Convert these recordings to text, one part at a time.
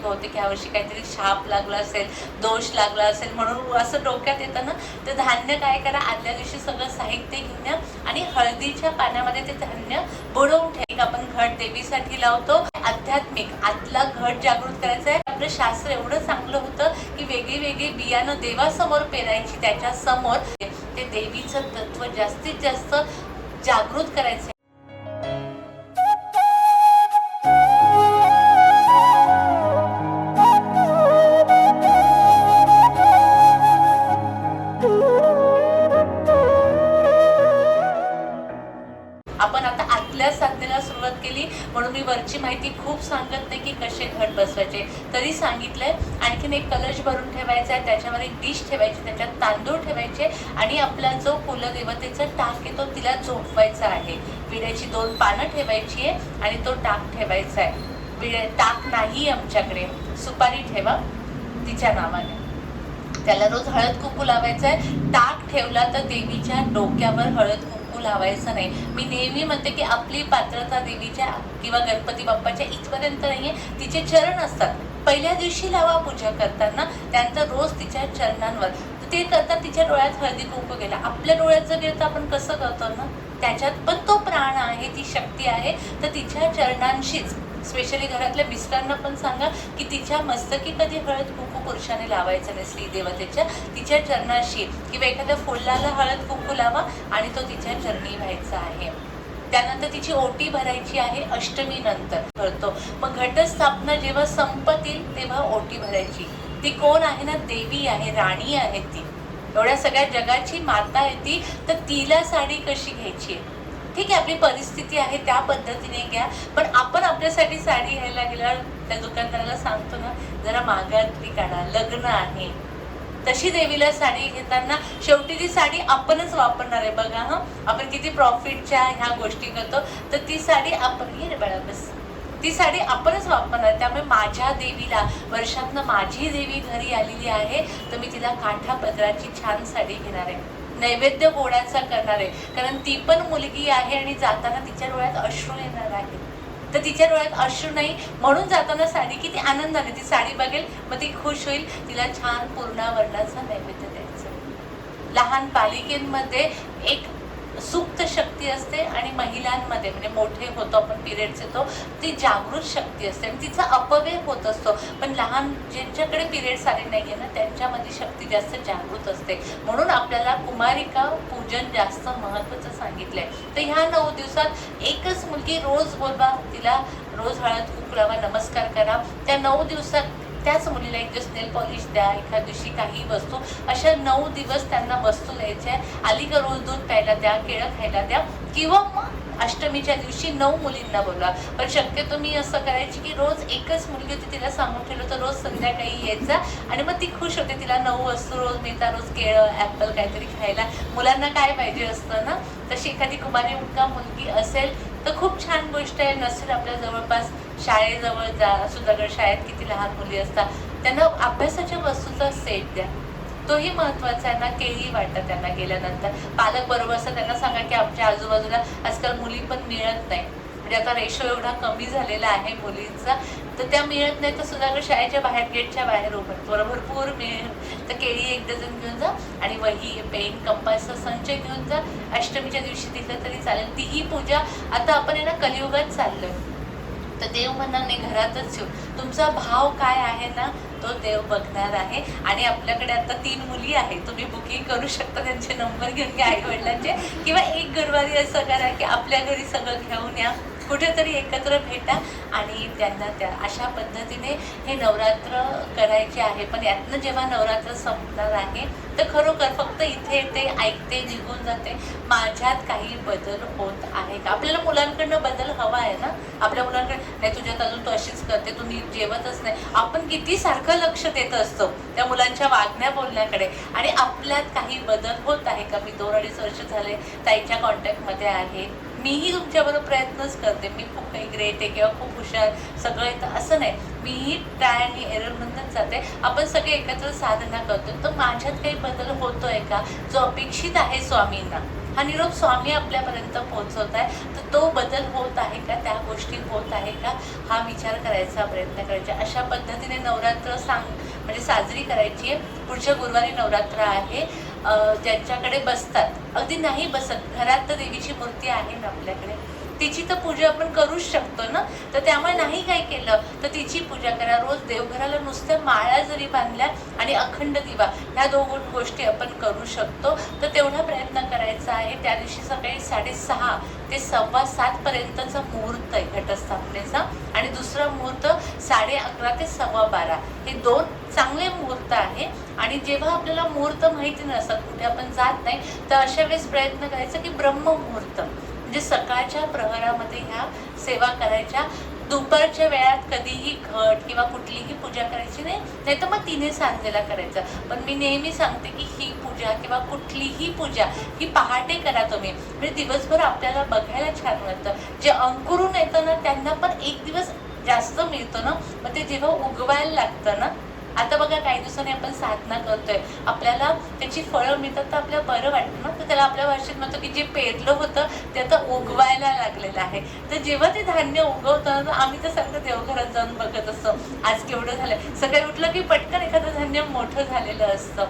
बहुतेक यावर्षी काहीतरी शाप लागला असेल दोष लागला असेल म्हणून असं डोक्यात येतं ना तर धान्य काय करा आदल्या दिवशी सगळं साहित्य घेऊन या आणि हळदीच्या पाण्यामध्ये ते धान्य बुडवून ठेवून आपण घट देवीसाठी लावतो. आध्यात्मिक आतला घट जागृत करायचा आहे आपलं शास्त्र एवढं चांगलं होतं की वेगळी वेगळी बियाणं देवासमोर पेरायची त्याच्यासमोर ते देवीचं तत्व जास्तीत जास्त जागृत करायचं आणखीन एक कलश भरून ठेवायचा आहे त्याच्यामध्ये एक डिश ठेवायची त्याच्यात तांदूळ ठेवायचे आणि आपला जो कुलदेवतेचा टाक आहे तो तिला झोपवायचा आहे. विड्याची दोन पानं ठेवायची आहे आणि तो टाक ठेवायचा आहे. विड्या टाक नाही आमच्याकडे. सुपारी ठेवा तिच्या नावाने. त्याला रोज हळद कुंकू लावायचं आहे. टाक ठेवला तर देवीच्या डोक्यावर हळद कुंकू लावायचं नाही. मी नेहमी म्हणते की आपली पात्रता देवीच्या किंवा गणपती बाप्पाच्या इथपर्यंत नाहीये तिचे चरण असतात. पहिल्या दिवशी लावा पूजा करताना त्यानंतर रोज तिच्या चरणांवर. तर ते करता तिच्या डोळ्यात हळदी कुंकू गेला आपल्या डोळ्यात जर गेलं तर आपण कसं करतो ना? त्याच्यात पण तो प्राण आहे ती शक्ती आहे. तर तिच्या चरणांशीच स्पेशली घरातल्या मिस्टरांना पण सांगा की तिच्या मस्तकी कधी हळद कुंकू पुरुषाने लावायचं नाही स्त्री देवतेच्या तिच्या चरणाशी किंवा एखाद्या फुलाला हळद कुंकू लावा आणि तो तिच्या चरणी व्हायचा आहे. त्यानंतर तिची ओटी भरायची आहे अष्टमी नंतर भरतो मग घटस्थापना जेव्हा संपतील तेव्हा ओटी भरायची. ती कोण आहे ना? देवी आहे राणी आहे ती. एवढ्या सगळ्या जगाची माता आहे ती तर तिला साडी कशी घ्यायची? आहे ठीक आहे आपली परिस्थिती आहे त्या पद्धतीने घ्या. पण आपल्यासाठी साडी घ्यायला गेल्यावर त्या दुकानदाराला सांगतो ना जरा मागातली काढा लग्न आहे. तशी देवीला साडी घेताना शेवटी ती साडी आपणच वापरणार आहे. बघा हा. आपण किती प्रॉफिटच्या ह्या गोष्टी करतो तर ती साडी आपण घे रे बाळा बस. ती साडी आपणच वापरणार. त्यामुळे माझ्या देवीला वर्षातनं माझी देवी घरी आलेली आहे तर मी तिला काठा पदराची छान साडी घेणार आहे. नैवेद्य गोडाचा करणार आहे. कारण ती पण मुलगी आहे आणि जाताना तिच्या डोळ्यात अश्रू येणार आहे तर तिच्या डोळ्यात अश्रू नाही. म्हणून जाताना साडी किती आनंदाने ती साडी बघेल मग ती खुश होईल. तिला छान पूर्णावरणाचा नैवेद्य द्यायचं. लहान पालिकेंमध्ये एक सुप्त शक्ती असते आणि महिलांमध्ये म्हणजे मोठे होतो आपण पिरियड्स येतो ती जागृत शक्ती असते आणि तिचा अपव्यय होत असतो. पण लहान ज्यांच्याकडे पिरियड्स आले आहे ना त्यांच्यामध्ये शक्ती जास्त जागृत असते. म्हणून आपल्याला कुमारिका पूजन जास्त महत्वाचं सांगितलंय. तर ह्या नऊ दिवसात एकच मुलगी रोज बोलवा तिला रोज हळद कुंकू नमस्कार करा. त्या नऊ दिवसात त्याच मुलीला एक दिवस नेल पॉलिश द्या एखाद्या दिवशी काही वस्तू. अशा नऊ दिवस त्यांना वस्तू द्यायच्या. आली का रोज दूध प्यायला द्या केळं खायला द्या किंवा मग अष्टमीच्या दिवशी नऊ मुलींना बोलवा. पण शक्यतो मी असं करायची की रोज एकच मुलगी होती तिला सांगून ठेवलं तर रोज संध्याकाळी यायचा. आणि मग ती खुश होते तिला नऊ वस्तू रोज मिळतात रोज केळं ॲपल काहीतरी खायला. मुलांना काय पाहिजे असतं ना? तशी एखादी कुमारी मुलगा मुलगी असेल तर खूप छान गोष्ट आहे. नसेल आपल्या जवळपास शाळेजवळ जा सुधागड शाळेत किती लहान मुली असतात त्यांना अभ्यासाच्या वस्तूचा सेट द्या. तोही महत्त्वाचा आहे ना केळी वाटतं त्यांना गेल्यानंतर. पालक बरोबर असं त्यांना सांगा की आमच्या आजूबाजूला आजकाल मुली पण मिळत नाही. म्हणजे आता रेशो एवढा कमी झालेला आहे मुलींचा तर त्या मिळत नाही तर सुधागड शाळेच्या बाहेर गेटच्या बाहेर उभं थोडं भरपूर मिळेल तर केळी एक डझन घेऊन जा आणि वही पेन कंपासचा संच घेऊन जा. अष्टमीच्या दिवशी दिलं तरी चालेल. तीही पूजा आता आपण आहे ना कलियुगात चाललोय. तर देव म्हणणार नाही घरातच येऊ. तुमचा भाव काय आहे ना तो देव बघणार आहे. आणि आपल्याकडे आता तीन मुली आहेत. तुम्ही बुकिंग करू शकता त्यांचे नंबर घेऊन घ्या आई वडिलांचे. किंवा एक गुरुवारी असं करा की आपल्या घरी सगळं घेऊन या. कुठेतरी एकत्र भेटा आणि त्यांना त्या अशा पद्धतीने हे नवरात्र करायचे आहे. पण यातनं जेव्हा नवरात्र संपणार आहे तर खरोखर फक्त इथे येते ऐकते निघून जाते. माझ्यात काही बदल होत आहे का? आपल्याला मुलांकडनं बदल हवा आहे ना? आपल्या मुलांकडे नाही तुझ्यात अजून तू अशीच करते तू नीट जेवतच नाही. आपण किती सारखं लक्ष देत असतो त्या मुलांच्या वागण्या बोलण्याकडे. आणि आपल्यात काही बदल होत आहे का? मी दोन अडीच वर्ष झाले ताईच्या कॉन्टॅक्टमध्ये आहे. मीही तुमच्याबरोबर प्रयत्नच करते. मी खूप काही ग्रेट आहे किंवा खूप हुशार सगळं येतं असं नाही. मीही ट्राय आणि एररमधूनच जाते. आपण सगळे एकत्र साधना करतो. तर माझ्यात काही बदल होतोय का? जो अपेक्षित आहे स्वामींना. हा निरोप स्वामी आपल्यापर्यंत पोहोचवत आहे. तर तो बदल होत आहे का? त्या गोष्टी होत आहे का? हा विचार करायचा प्रयत्न करायचा. अशा पद्धतीने नवरात्र सांग म्हणजे साजरी करायची आहे. पुढच्या गुरुवारी नवरात्र आहे ज्यांच्याकडे बसतात. अगदी नाही बसत घरात तर देवीची मूर्ती आहे ना आपल्याकडे. तिची तर पूजा आपण करूच शकतो ना? तर त्यामुळे नाही काय केलं तर तिची पूजा करा. रोज देवघराला नुसत्या माळा जरी बांधल्या आणि अखंड दिवा ह्या दोन गोष्टी आपण करू शकतो. तर तेवढा प्रयत्न करायचा आहे. त्या दिवशी सकाळी साडेसहा ते सव्वा सातपर्यंतचा मुहूर्त आहे घटस्थापनेचा. आणि दुसरा मुहूर्त साडे अकरा ते सव्वा बारा. हे दोन चांगले मुहूर्त आहे. आणि जेव्हा आपल्याला मुहूर्त माहिती नसतात कुठे आपण जात नाही तर अशा वेळेस प्रयत्न करायचा की ब्रह्म मुहूर्त. म्हणजे सकाळच्या प्रहरामध्ये ह्या सेवा करायच्या. दुपारच्या वेळात कधीही घट किंवा कुठलीही पूजा करायची नाही नाही तर मग तिने सांजेला करायचं. पण मी नेहमी सांगते की ही पूजा किंवा कुठलीही पूजा ही पहाटे करा तुम्ही. म्हणजे दिवसभर आपल्याला बघायला छान वाटतं. जे अंकुरून येतं ना त्यांना पण एक दिवस जास्त मिळतो ना मग ते जेव्हा उगवायला लागतं ना आता बघा काही दिवसांनी आपण साधना करतोय. आपल्याला त्याची फळं मिळतात तर आपल्याला बरं वाटतं ना तर त्याला आपल्या भाषेत म्हणतो की जे पेरलं होतं ते आता उगवायला लागलेलं आहे. तर जेव्हा ते धान्य उगवतं ना आम्ही तर सगळं देवघरात जाऊन बघत असतो. आज केवढं झालं. सकाळी उठलं की पटकन एखादं धान्य मोठं झालेलं असतं.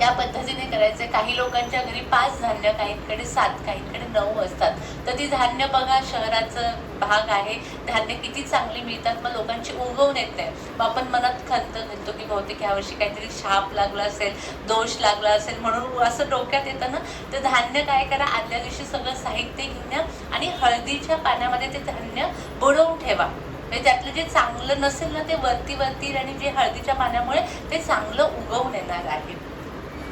त्या पद्धतीने करायचं. काही लोकांच्या घरी पाच धान्य काहींकडे सात काहींकडे नऊ असतात. तर ती धान्य बघा शहराचं भाग आहे. धान्य किती चांगली मिळतात मग लोकांची उगवून येत नाही. मग आपण मनात खंत घेतो की बहुतेक यावर्षी काहीतरी शाप लागला असेल दोष लागला असेल म्हणून असं डोक्यात येतं ना. तर धान्य काय करा आदल्या दिवशी सगळं साहित्य घेऊन या आणि हळदीच्या पाण्यामध्ये ते धान्य बुडवून ठेवा. म्हणजे त्यातलं जे चांगलं नसेल ना ते वरती वरती आणि जे हळदीच्या पाण्यामुळे ते चांगलं उगवून येणार आहे.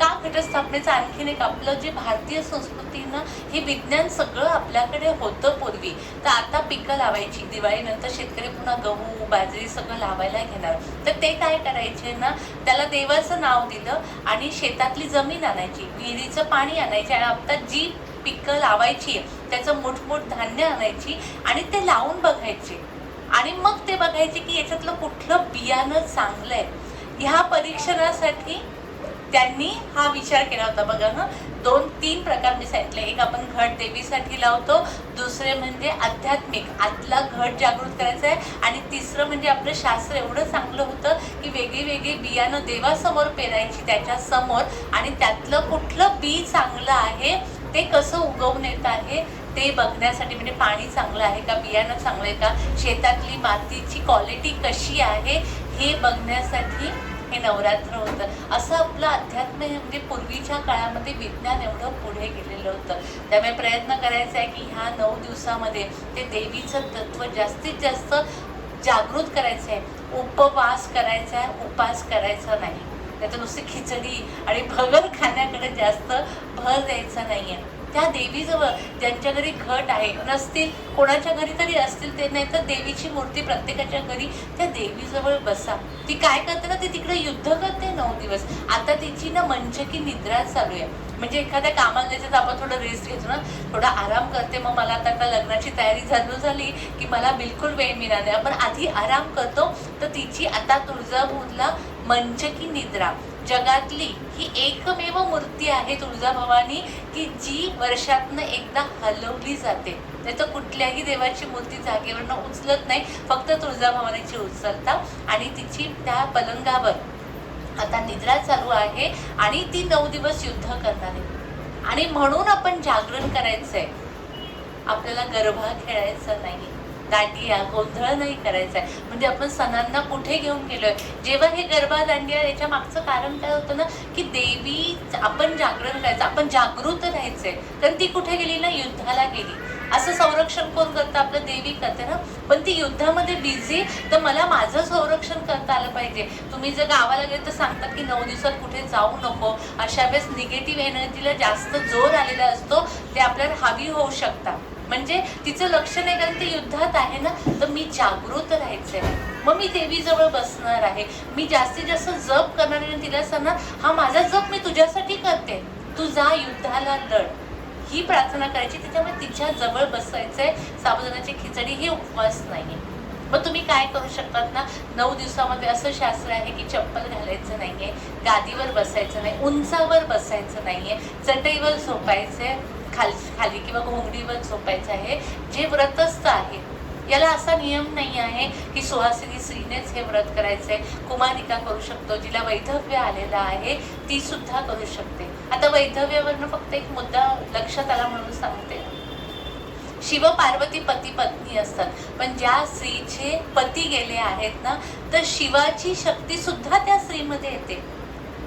का घटस्थापनेचं आणखीन एक आपलं जे भारतीय संस्कृतीनं हे विज्ञान सगळं आपल्याकडे होतं पूर्वी तर आता पिकं लावायची दिवाळीनंतर शेतकरी पुन्हा गहू बाजरी सगळं लावायला घेणार. तर ते काय करायचे ना त्याला देवाचं नाव दिलं आणि शेतातली जमीन आणायची विहिरीचं पाणी आणायचे आणि आता जी पिकं लावायची त्याचं मोठमोठ धान्य आणायची आणि ते लावून बघायचे. आणि मग ते बघायचे की याच्यातलं कुठलं बियाणं चांगलं आहे ह्या परीक्षणासाठी त्यांनी हा विचार केला होता. बघा ना दोन तीन प्रकार मी सांगितले एक आपण घट देवीसाठी लावतो दुसरे म्हणजे आध्यात्मिक. आतला घट जागृत करायचा आहे आणि तिसरं म्हणजे आपलं शास्त्र. एवढं चांगलं होतं की वेगळी वेगळी बियाणं देवासमोर पेरायची त्याच्यासमोर आणि त्यातलं कुठलं बी चांगलं आहे ते कसं उगवून येत आहे ते बघण्यासाठी म्हणजे पाणी चांगलं आहे का बियाणं चांगलं आहे का शेतातली मातीची क्वालिटी कशी आहे हे बघण्यासाठी हे नवरात्र होतं. असं आपलं अध्यात्म हे म्हणजे पूर्वीच्या काळामध्ये विज्ञान एवढं पुढे गेलेलं होतं. त्यामुळे प्रयत्न करायचा आहे की ह्या नऊ दिवसामध्ये ते देवीचं तत्व जास्तीत जास्त जागृत करायचं आहे. उपवास करायचा आहे उपास करायचा नाही. त्याचं नुसती खिचडी आणि भगर खाण्याकडे जास्त भर द्यायचा नाही आहे त्या देवीजवळ ज्यांच्या घरी घट आहे नसतील कोणाच्या घरी तरी असतील ते नाही तर देवीची मूर्ती प्रत्येकाच्या घरी त्या देवीजवळ बसा. ती काय करते ना ती तिकडे युद्ध करते नऊ दिवस. आता तिची ना मंचकी निद्रा चालू आहे. म्हणजे एखाद्या कामाला जायचं आपण थोडं रेस्ट घेतो ना थोडा आराम करते. मग मला आता का लग्नाची तयारी चालू झाली की मला बिलकुल वेळ मिळणार नाही. आपण आधी आराम करतो तर तिची आता तुळजाभूरला मंचकी निद्रा. जगातली ही एकमेव मूर्ती आहे तुळजाभवानी की जी वर्षातनं एकदा हलवली जाते. नाही तर कुठल्याही देवाची मूर्ती जागेवरनं उचलत नाही फक्त तुळजाभवानीची उचलता. आणि तिची त्या पलंगावर आता निद्रा चालू आहे आणि ती नऊ दिवस युद्ध करणार. आहे आणि म्हणून आपण जागरण करायचं आहे आपल्याला गरबा खेळायचा नाही दांडिया गोंधळ नाही करायचा आहे म्हणजे आपण सणांना कुठे घेऊन गेलोय? जेव्हा हे गरबा दांडिया याच्या मागचं कारण काय होतं ना की देवी आपण जागरण करायचं आपण जागृत राहायचंय. कारण ती कुठे गेली ना? युद्धाला गेली. असं संरक्षण कोण करतं? आपलं देवी करते ना? पण ती युद्धामध्ये बिझी तर मला माझं संरक्षण करता आलं पाहिजे. तुम्ही जर गावाला गेले तर सांगतात की नऊ दिवसात कुठे जाऊ नको. अशा वेळेस निगेटिव्ह एनर्जीला जास्त जोर आलेला असतो ते आपल्याला हावी होऊ शकतात. म्हणजे तिचं लक्ष नाही कारण ते युद्धात आहे ना तर मी जागृत राहायचंय. मग मी देवीजवळ बसणार आहे. मी जास्तीत जास्त जप करणार आहे आणि तिला सांगणार हा माझा जप मी तुझ्यासाठी करते. तू जा युद्धाला लढ. ही प्रार्थना करायची त्याच्यामुळे तिच्या जवळ बसायचंय. साबुदाण्याची खिचडी ही उपवास नाही मग तुम्ही काय करू शकतात ना? नऊ दिवसामध्ये असं शास्त्र आहे की चप्पल घालायचं नाहीये गादीवर बसायचं नाही उंचावर बसायचं नाहीये चटईवर झोपायचंय. खाल खाली किंवा घोंगडीवर झोपायचं आहे. जे व्रतस्थ आहे याला असा नियम नाही आहे की सुहासिनी स्त्रीनेच हे व्रत करायचं आहे कुमारिका करू शकतो जिला वैधव्य आलेलं आहे ती सुद्धा करू शकते. आता वैधव्यावरनं फक्त एक मुद्दा लक्षात आला म्हणून सांगते. शिव पार्वती पती पत्नी असतात. पण ज्या स्त्रीचे पती गेले आहेत ना तर शिवाची शक्ती सुद्धा त्या स्त्रीमध्ये येते.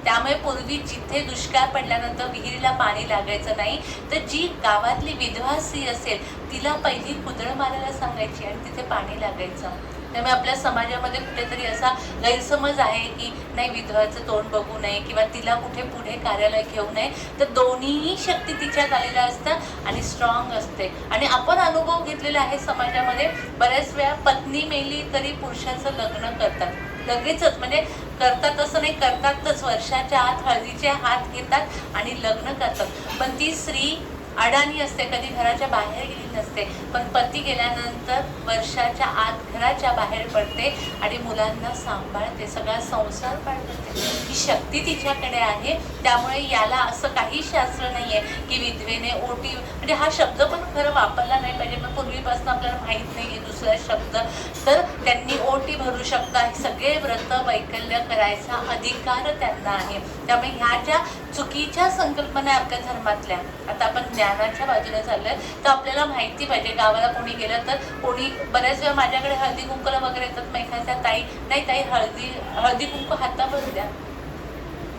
त्यामुळे पूर्वी जिथे दुष्काळ पडल्यानंतर विहिरीला पाणी लागायचं नाही तर जी गावातली विधवा स्त्री असेल तिला पहिली कुदळ मारायला सांगायची आणि तिथे पाणी लागायचं. त्यामुळे आपल्या समाजामध्ये कुठेतरी असा गैरसमज आहे की नाही विधवाचं तोंड बघू नये किंवा तिला कुठे पुढे कार्यालय घेऊ नये तर दोन्हीही शक्ती तिच्यात आलेल्या असतात आणि स्ट्रॉंग असते. आणि आपण अनुभव घेतलेला आहे समाजामध्ये बऱ्याच वेळा पत्नी मेली तरी पुरुषाचं लग्न करतात. लगेचच म्हणजे करतात असं नाही करतातच. वर्षाच्या आत हळदीचे हात घेतात आणि लग्न करतात. पण ती स्त्री अडाणी असते कधी घराच्या बाहेर गेली नसते. पण पती गेल्यानंतर वर्षाच्या आत घराच्या बाहेर पडते आणि मुलांना सांभाळते. सगळा संसार पाळते ही शक्ती तिच्याकडे आहे. त्यामुळे याला असं काही शास्त्र नाही आहे की विधवेने ओटी म्हणजे हा शब्द पण खरं वापरला नाही पाहिजे. पण पूर्वीपासून आपल्याला माहीत नाही आहे दुसरा शब्द. तर त्यांनी ओटी भरू शकता. सगळे व्रत वैकल्य करायचा अधिकार त्यांना आहे. त्यामुळे ह्या ज्या चुकीच्या संकल्पना आपल्या धर्मातल्या आता आपण ज्ञानाच्या बाजूने आहे तर आपल्याला माहिती पाहिजे गावाला कोणी गेलं तर कोणी बऱ्याच वेळा माझ्याकडे हळदी कुंकूला वगैरे येतात मग एखाद्या ताई नाही ताई हळदी हळदी कुंकू हातावर द्या.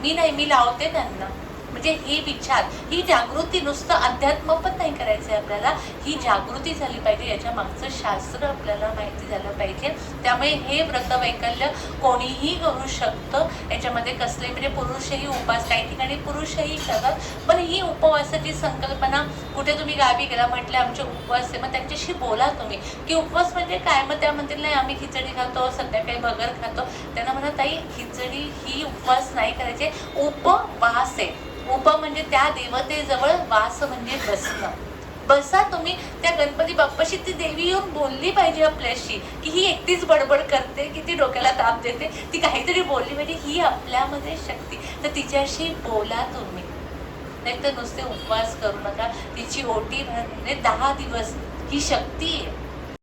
मी नाही मी लावते त्यांना. म्हणजे ही विचार ही जागृती नुसतं अध्यात्म पण नाही करायचंय आपल्याला. ही जागृती झाली पाहिजे याच्या मागचं शास्त्र आपल्याला माहिती झालं पाहिजे. त्यामुळे हे व्रत वैकल्य कोणीही करू शकतं. याच्यामध्ये कसले म्हणजे पुरुषही उपास काही ठिकाणी पुरुषही करतात. पण ही उपवासाची संकल्पना कुठे तुम्ही गावी गेला म्हटलं आमचे उपवास आहे मग त्यांच्याशी बोला तुम्ही. की उपवास म्हणजे काय? मग त्या म्हणतील नाही आम्ही खिचडी खातो संध्याकाळी भगर खातो. त्यांना म्हणा ताई खिचडी ही उपवास नाही करायचे उपवास आहे. उप म्हणजे त्या देवतेजवळ वास म्हणजे बसणं. बसा तुम्ही त्या गणपती बाप्पाशी ती देवी येऊन बोलली पाहिजे आपल्याशी की ही एकटीच बडबड करते की ती डोक्याला ताप देते ती काहीतरी बोलली पाहिजे ही आपल्यामध्ये शक्ती. तर तिच्याशी बोला तुम्ही. नाही तर नुसते उपवास करू नका तिची ओटी म्हणजे दहा दिवस ही शक्ती आहे.